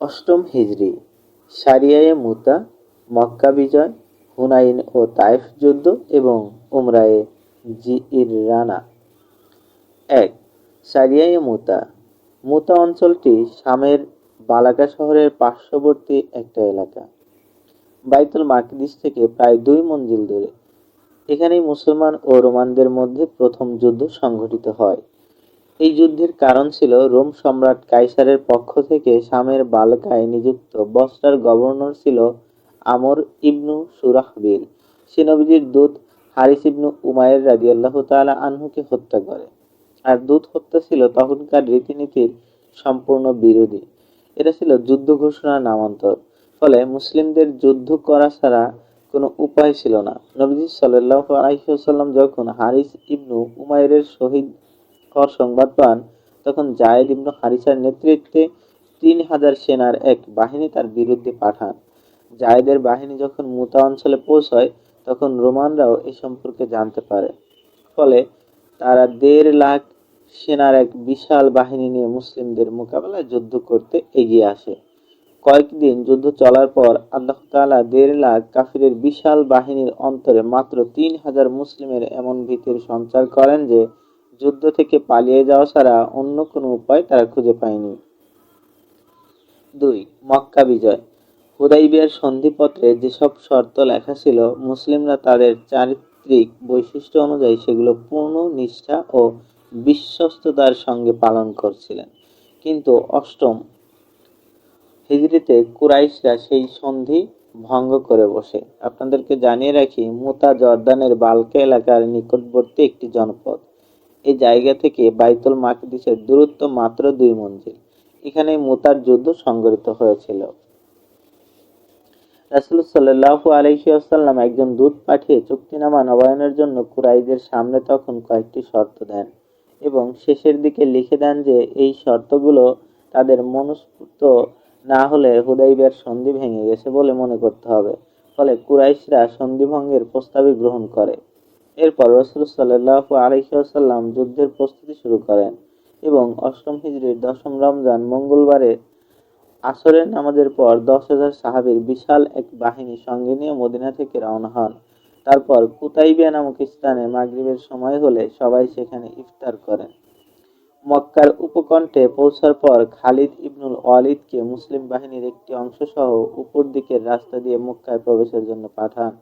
অষ্টম হিজরি, সারিয়ায়ে মুতা, মক্কা বিজয়, হুনাইন ও তাইফ যুদ্ধ এবং উমরায়ে জি ইর রানা এক, সারিয়ায়ে মুতা। মুতা অঞ্চলটি শামের বালাকা শহরের পার্শ্ববর্তী একটা এলাকা। বাইতুল মাকদিস থেকে প্রায় দুই মঞ্জিল দূরে। এখানেই মুসলমান ও রোমানদের মধ্যে প্রথম যুদ্ধ সংঘটিত হয়। এই যুদ্ধের কারণ ছিল রোম সম্রাট কাইসারের পক্ষ থেকে শামের বালকায় নিযুক্ত। বস্টার গভর্নর ছিল আমর ইবনু সুরাহবিল। সে নবীজির দূত হারিস ইবনু উমায়ের রাদিয়াল্লাহু তাআলা আনহুকে হত্যা করে। আর দূত হত্যা ছিল তখনকার রীতিনীতির সম্পূর্ণ বিরোধী। এটা ছিল যুদ্ধ ঘোষণার নামান্তর। ফলে মুসলিমদের যুদ্ধ করা ছাড়া কোনো উপায় ছিল না। নবীজি সাল্লাহ আলহিহাল্লাম যখন হারিস ইবনু উমায়ের শহীদ হওয়ার সংবাদ পান, তখন জায়েদ ইবনু হারিসার নেতৃত্বে তিন হাজার সেনার এক বাহিনী তার বিরুদ্ধে পাঠান। জায়েদের বাহিনী যখন মুতা অঞ্চলে পৌঁছয়, তখন রোমানরাও এ সম্পর্কে জানতে পারে। ফলে তারা দেড় লাখ সেনার এক বিশাল বাহিনী নিয়ে মুসলিমদের মোকাবেলায় যুদ্ধ করতে এগিয়ে আসে। কয়েকদিন যুদ্ধ চলার পর আল্লাহ তাআলা দেড় লাখ কাফিরের বিশাল বাহিনীর অন্তরে মাত্র তিন হাজার মুসলিমের এমন ভীতির সঞ্চার করেন যে যুদ্ধ থেকে পালিয়ে যাওয়া ছাড়া অন্য কোনো উপায় তারা খুঁজে পায়নি। দুই, মক্কা বিজয়। হুদাইবিয়ার সন্ধিপত্রে যেসব শর্ত লেখা ছিল, মুসলিমরা তাদের চারিত্রিক বৈশিষ্ট্য অনুযায়ী সেগুলো পূর্ণ নিষ্ঠা ও বিশ্বস্ততার সঙ্গে পালন করছিলেন। কিন্তু অষ্টম হিজড়িতে কুরাইশরা সেই সন্ধি ভঙ্গ করে বসে। আপনাদেরকে জানিয়ে রাখি, মোতা জর্দানের বালকা এলাকার নিকটবর্তী একটি জনপদ। এই জায়গা থেকে বাইতুল মাকদিসের দূরত্ব মাত্র দুই মঞ্জিল। এখানে মোতার যুদ্ধ সংঘটিত হয়েছিল। রাসুল সাল্লাহ আলহিউসাল্লাম একজন দূত পাঠিয়ে চুক্তিনামা নবায়নের জন্য কুরাইদের সামনে তখন কয়েকটি শর্ত দেন এবং শেষের দিকে লিখে দেন যে এই শর্তগুলো তাদের মনস্ফূর্ত না হলে হুদাইবের সন্ধি ভেঙে গেছে বলে মনে করতে হবে। ফলে কুরাইশরা সন্ধিভঙ্গের প্রস্তাবই গ্রহণ করে। এরপর রসুল সাল্লাহ আলহিহাসাল্লাম যুদ্ধের প্রস্তুতি শুরু করেন এবং অষ্টম হিজড়ির দশম রমজান মঙ্গলবারে আসরের নামাজের পর দশ হাজার সাহাবির বিশাল এক বাহিনী সঙ্গে নিয়ে মদিনা থেকে রওনা হন। তারপর কুতাইবিয়া নামক স্থানে মাগরিবের সময় হলে সবাই সেখানে ইফতার করেন। মক্কার উপকণ্ঠে পৌঁছার পর খালিদ ইবনুল ওয়ালিদকে মুসলিম বাহিনীর একটি অংশ সহ উপর দিকের রাস্তা দিয়ে মক্কায় প্রবেশের জন্য পাঠান।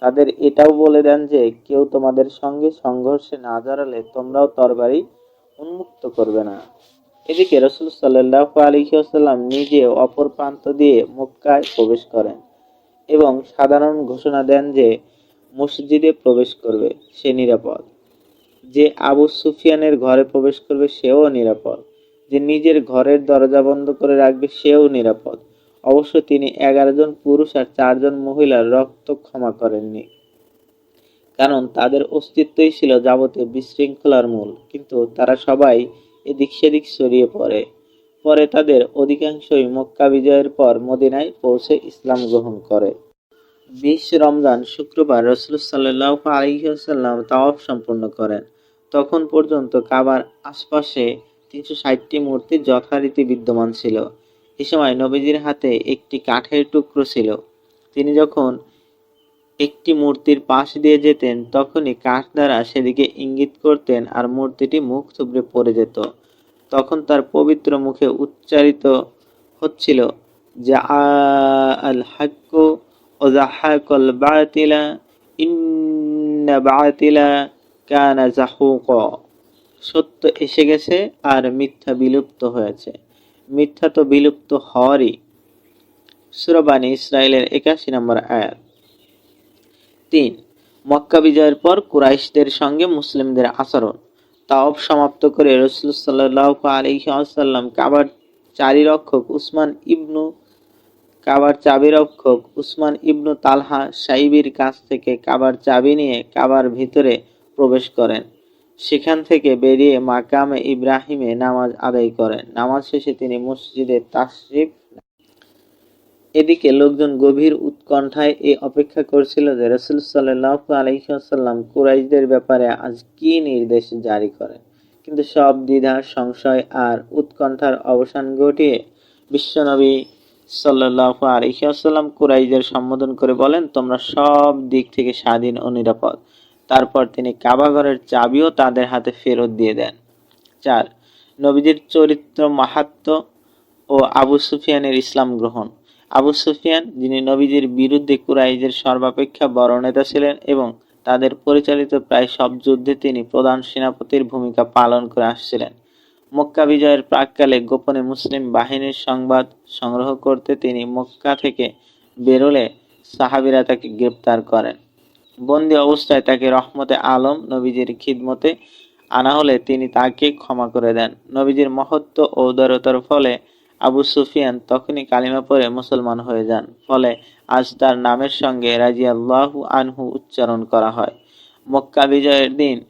তাদের এটাও বলে দেন যে, কেউ তোমাদের সঙ্গে সংঘর্ষে না জড়ালে তোমরাও তরবারি উন্মুক্ত করবে না। এদিকে রসুল সাল্লাহ আলহিউসাল্লাম নিজে অপর প্রান্ত দিয়ে মক্কায় প্রবেশ করেন এবং সাধারণ ঘোষণা দেন যে, মসজিদে প্রবেশ করবে, সে নিরাপদ। যে আবু সুফিয়ানের ঘরে প্রবেশ করবে, সেও নিরাপদ। যে নিজের ঘরের দরজা বন্ধ করে রাখবে, সেও নিরাপদ। অবশ্য তিনি এগারো জন পুরুষ আর চারজন মহিলার রক্ত ক্ষমা করেননি। কারণ তাদের অস্তিত্বই ছিল যাবতীয় বিশৃঙ্খলার মূল, কিন্তু তারা সবাই এদিক সেদিক ছড়িয়ে পড়ে। পরে তাদের অধিকাংশই মক্কা বিজয়ের পর মদিনায় পৌঁছে ইসলাম গ্রহণ করে। বিশ রমজান শুক্রবার রসুল সাল্লাহ আলহিহাল্লাম তাওয়াফ সম্পূর্ণ করেন। তখন পর্যন্ত কাবার আশপাশে তিনশো ষাটটি মূর্তি যথারীতি বিদ্যমান ছিল। এ সময় নবীজির হাতে একটি কাঠের টুকরো ছিল। তিনি যখন একটি মূর্তির পাশ দিয়ে যেতেন, তখনই কাঠ দ্বারা সেদিকে ইঙ্গিত করতেন আর মূর্তিটি মুখ থুবড়ে পড়ে যেত। তখন তার পবিত্র মুখে উচ্চারিত হচ্ছিল যে আল ও কানা সত্য এসে গেছে আর মিথ্যা বিলুপ্ত হয়েছে। মিথ্যা তো বিলুপ্ত হওয়ারই। সুরবানী ইসরায়েলের একাশি নম্বর আয়াত। তিন, মক্কা বিজয়ের পর কুরাইশদের সঙ্গে মুসলিমদের আচরণ। তাওব সমাপ্ত করে রসুল সাল্লাহ আলহিহাসাল্লাম কাবার চারি রক্ষক উসমান ইবনু, কাবার চাবি রক্ষক উসমান ইবনু তালহা সাইবির কাছ থেকে কাবার চাবি নিয়ে কাবার ভিতরে প্রবেশ করেন। সেখান থেকে বেরিয়ে মাকামে ইব্রাহিমে নামাজ আদায় করেন। নামাজ শেষে তিনি মসজিদে তাশরিফ এদিকে লোকজন গভীর উৎকণ্ঠায় এই অপেক্ষা করছিল যে রসুল সাল্লাহ আলহিহাসাল্লাম কুরাইশদের ব্যাপারে আজ কি নির্দেশ জারি করেন। কিন্তু সব দ্বিধা, সংশয় আর উৎকণ্ঠার অবসান ঘটিয়ে বিশ্বনবী সাল্লাহ আলহিহাসাল্লাম কুরাইদের সম্বোধন করে বলেন, তোমরা সব দিক থেকে স্বাধীন ও নিরাপদ। তারপর তিনি কাবাঘরের চাবিও তাদের হাতে ফেরত দিয়ে দেন। চার, নবীজির চরিত্র মাহাত্ম ও আবু সুফিয়ানের ইসলাম গ্রহণ। আবু সুফিয়ান, যিনি নবীজির বিরুদ্ধে কুরাইজের সর্বাপেক্ষা বড় নেতা ছিলেন এবং তাদের পরিচালিত প্রায় সব যুদ্ধে তিনি প্রধান সেনাপতির ভূমিকা পালন করে আসছিলেন। মক্কা বিজয়ের প্রাককালে গোপনে মুসলিম বাহিনীর সংবাদ সংগ্রহ করতে তিনি মক্কা থেকে বেরোলে সাহাবিরা তাকে গ্রেপ্তার করেন। বন্দি অবস্থায় তাকে রহমতে আলম নবীজির খিদমতে আনা হলে তিনি তাকে ক্ষমা করে দেন। নবীজির মহত্ব ও উদারতার ফলে আবু সুফিয়ান তখনই কালিমা পড়ে মুসলমান হয়ে যান। ফলে আজ তার নামের সঙ্গে রাজিয়াল্লাহু আনহু উচ্চারণ করা হয়। মক্কা বিজয়ের দিন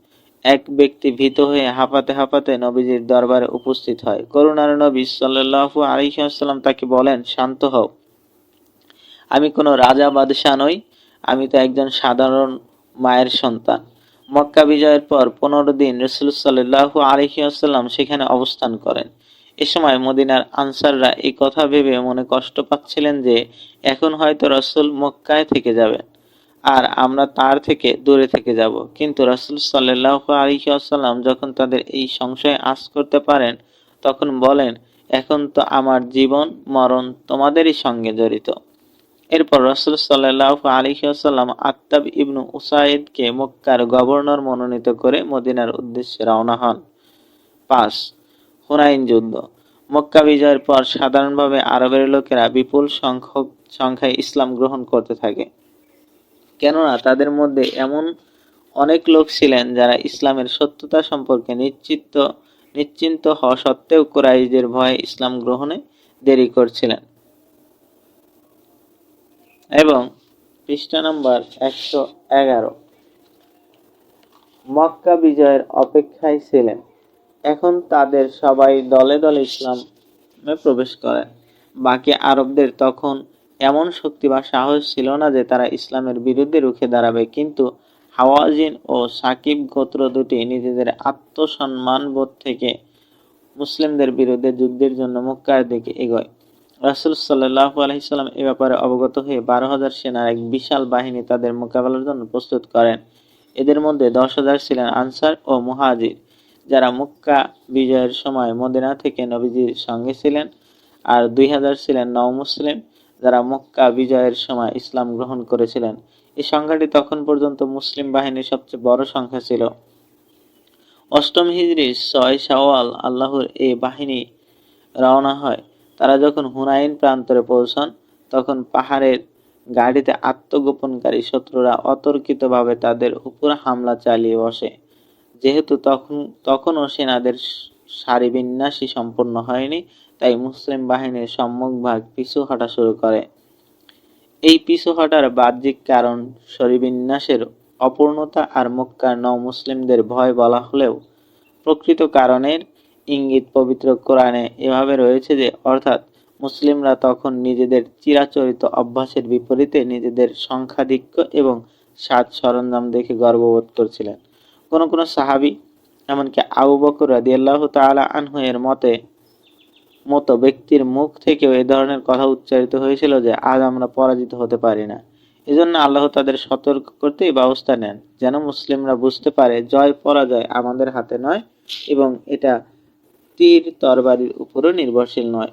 এক ব্যক্তি ভীত হয়ে হাঁপাতে হাঁপাতে নবীজির দরবারে উপস্থিত হয়। করুণার নবী সাল্লাল্লাহু আলাইহি তাকে বলেন, শান্ত হও। আমি কোনো রাজা বাদশাহ নই। আমি তো একজন সাধারণ মায়ের সন্তান। মক্কা বিজয়ের পর পনেরো দিন রসুল সাল্লাহ আলহি আসাল্লাম সেখানে অবস্থান করেন। এ সময় মদিনার আনসাররা এই কথা ভেবে মনে কষ্ট পাচ্ছিলেন যে এখন হয়তো রসুল মক্কায় থেকে যাবেন আর আমরা তার থেকে দূরে থেকে যাব। কিন্তু রসুল সাল্লাহ আলহি আসাল্লাম যখন তাদের এই সংশয় আশ করতে পারেন, তখন বলেন, এখন তো আমার জীবন, মরণ তোমাদেরই সঙ্গে জড়িত। এরপর রসুল সাল্লাহ আলিহাসাল্লাম আত্তাব ইবনু উসাইদকে মক্কার গভর্নর মনোনীত করে মদিনার উদ্দেশ্যে রওনা হন। পাঁচ, হুনাইন যুদ্ধ। মক্কা বিজয়ের পর সাধারণভাবে আরবের লোকেরা বিপুল সংখ্যক, সংখ্যায় ইসলাম গ্রহণ করতে থাকে। কেননা তাদের মধ্যে এমন অনেক লোক ছিলেন যারা ইসলামের সত্যতা সম্পর্কে নিশ্চিত, নিশ্চিন্ত হওয়া সত্ত্বেও কুরাইজদের ভয়ে ইসলাম গ্রহণে দেরি করছিলেন। এবং পৃষ্ঠা নম্বর একশো এগারো। মক্কা বিজয়ের অপেক্ষায় ছিলেন। এখন তাদের সবাই দলে দলে ইসলামে প্রবেশ করে। বাকি আরবদের তখন এমন শক্তি বা সাহস ছিল না যে তারা ইসলামের বিরুদ্ধে রুখে দাঁড়াবে। কিন্তু হাওয়াজিন ও সাকিব গোত্র দুটি নিজেদের আত্মসম্মান বোধ থেকে মুসলিমদের বিরুদ্ধে যুদ্ধের জন্য মক্কার দিকে এগোয়। রাসুল সাল্লাহ আলহিসাল্লাম এ ব্যাপারে অবগত হয়ে বারো হাজার সেনার এক বিশাল বাহিনী তাদের মোকাবেলার জন্য প্রস্তুত করেন। এদের মধ্যে দশ হাজার ছিলেন আনসার ও মুহাজির, যারা মুক্কা বিজয়ের সময় মদিনা থেকে নবীজির সঙ্গে ছিলেন, আর দুই হাজার ছিলেন নও মুসলিম যারা মক্কা বিজয়ের সময় ইসলাম গ্রহণ করেছিলেন। এই সংখ্যাটি তখন পর্যন্ত মুসলিম বাহিনীর সবচেয়ে বড় সংখ্যা ছিল। অষ্টম হিজড়ি ছয় শাওয়াল আল্লাহর এই বাহিনী রওনা হয়। তারা যখন হুনাইন প্রান্তরে পৌঁছান, তখন পাহাড়ের গাড়িতে আত্মগোপনকারী শত্রুরা অতর্কিতভাবে তাদের উপর হামলা চালিয়ে বসে। যেহেতু তখন, তখনও সেনাদের সারি বিন্যাসই সম্পূর্ণ হয়নি, তাই মুসলিম বাহিনীর সম্মুখ ভাগ পিছু হটা শুরু করে। এই পিছু হটার বাহ্যিক কারণ শরীবিন্যাসের অপূর্ণতা আর মক্কার ন মুসলিমদের ভয় বলা হলেও প্রকৃত কারণের ইঙ্গিত পবিত্র কোরআনে এভাবে রয়েছে যে, অর্থাৎ মুসলিমরা তখন নিজেদের চিরাচরিত অভ্যাসের বিপরীতে নিজেদের সংখ্যাধিক্য এবং সাজ সরঞ্জাম দেখে গর্ববোধ করছিলেন। কোন কোনো সাহাবি, এমনকি আবু বকর রাদিয়াল্লাহু তাআলা আনহু এর মতে, মতো ব্যক্তির মুখ থেকেও এ ধরনের কথা উচ্চারিত হয়েছিল যে, আজ আমরা পরাজিত হতে পারি না। এজন্য আল্লাহ তাদের সতর্ক করতেই ব্যবস্থা নেন, যেন মুসলিমরা বুঝতে পারে জয় পরাজয় আমাদের হাতে নয় এবং এটা তীর তরবারির উপরও নির্ভরশীল নয়।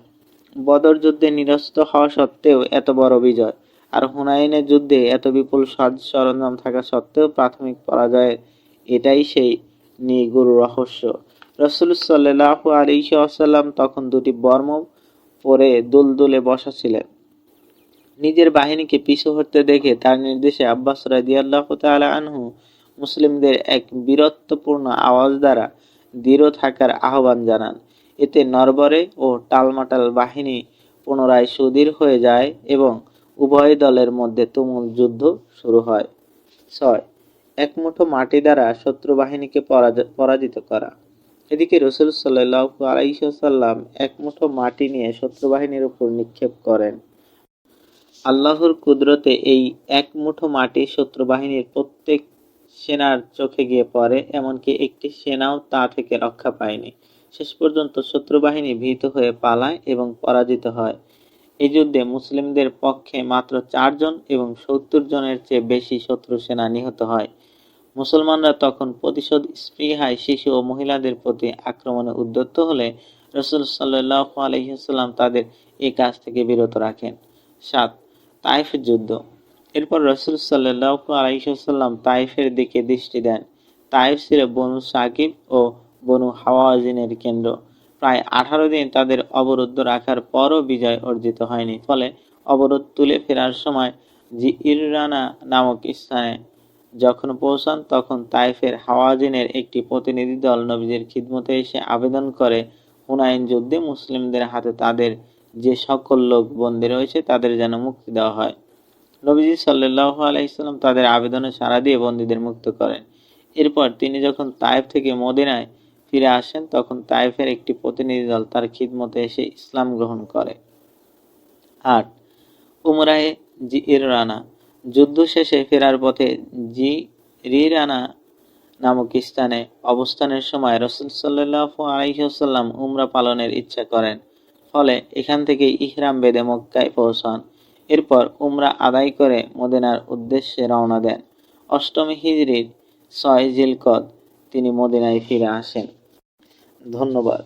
বদর যুদ্ধে নিরস্ত হওয়া সত্ত্বেও এত বড় বিজয়, আর হুনাইনের যুদ্ধে এত বিপুল সাজ সরঞ্জাম থাকা সত্ত্বেও প্রাথমিক পরাজয়ের এটাই সেই নিগুরু রহস্য। রসুল সাল্লাহ আলিহি আসাল্লাম তখন দুটি বর্ম পরে দুলদুলে বসা ছিলেন। নিজের বাহিনীকে পিছু হতে দেখে তার নির্দেশে আব্বাস রাদিয়াল্লাহ তালা আনহু মুসলিমদের এক বীরত্বপূর্ণ আওয়াজ দ্বারা দৃঢ় থাকার আহ্বান জানান। এতে নরবরে ও টালমাটাল বাহিনী পুনরায় সুদীর হয়ে যায় এবং উভয় দলের মধ্যে তুমুল যুদ্ধ শুরু হয়। ছয় এক মুঠো মাটি দ্বারা শত্রু বাহিনীকে পরাজিত করা। এদিকে রসুল সাল্লাহ আলাইসাল্লাম এক মুঠো মাটি নিয়ে শত্রু বাহিনীর উপর নিক্ষেপ করেন। আল্লাহর কুদরতে এই এক মুঠো মাটি শত্রু বাহিনীর প্রত্যেক সেনার চোখে গিয়ে পড়ে, এমনকি একটি সেনাও তা থেকে রক্ষা পায়নি। শেষ পর্যন্ত শত্রু বাহিনী ভীত হয়ে পালায় এবং পরাজিত হয়। এই যুদ্ধে মুসলিমদের পক্ষে মাত্র চারজন এবং সত্তর জনের চেয়ে বেশি শত্রু সেনা নিহত হয়। মুসলমানরা তখন প্রতিশোধ স্পৃহায় শিশু ও মহিলাদের প্রতি আক্রমণে উদ্যত হলে রসুল সাল্লাহ আলহিহাল্লাম তাদের এই কাজ থেকে বিরত রাখেন। সাত তাইফ যুদ্ধ। এরপর রসুল সাল্লাহ আলহিহাল্লাম তাইফের দিকে দৃষ্টি দেন। তাইফ ছিল বনু সাকিব ও বনু হাওয়াজিনের কেন্দ্র। প্রায় আঠারো দিন তাদের অবরুদ্ধ রাখার পরও বিজয় অর্জিত হয়নি। ফলে অবরোধ তুলে ফেরার সময় জি ইরানা নামক স্থানে যখন পৌঁছান, তখন তাইফের হাওয়াজিনের একটি প্রতিনিধি দল নবীজের খিদমতে এসে আবেদন করে হুনাইন যুদ্ধে মুসলিমদের হাতে তাদের যে সকল লোক বন্দী রয়েছে তাদের যেন মুক্তি দেওয়া হয়। নবীজি সাল্লাহ আলাইসাল্লাম তাদের আবেদনে সাড়া দিয়ে বন্দীদের মুক্ত করেন। এরপর তিনি যখন তাইফ থেকে মদিনায় ফিরে আসেন, তখন তাইফের একটি প্রতিনিধি দল তার খিদমতে এসে ইসলাম গ্রহণ করে। আট, উমরাহে জি ইর রানা যুদ্ধ শেষে ফেরার পথে জি রি রানা নামক স্থানে অবস্থানের সময় রসুল সাল্লাহ আলহিহাল্লাম উমরা পালনের ইচ্ছা করেন। ফলে এখান থেকে ইহরাম বেদে মক্কায় পৌঁছান। এরপর উমরা আদায় করে মদিনার উদ্দেশ্যে রওনা দেন। অষ্টমী হিজড়ির ছয় জিলকদ তিনি মদিনায় ফিরে আসেন। ধন্যবাদ।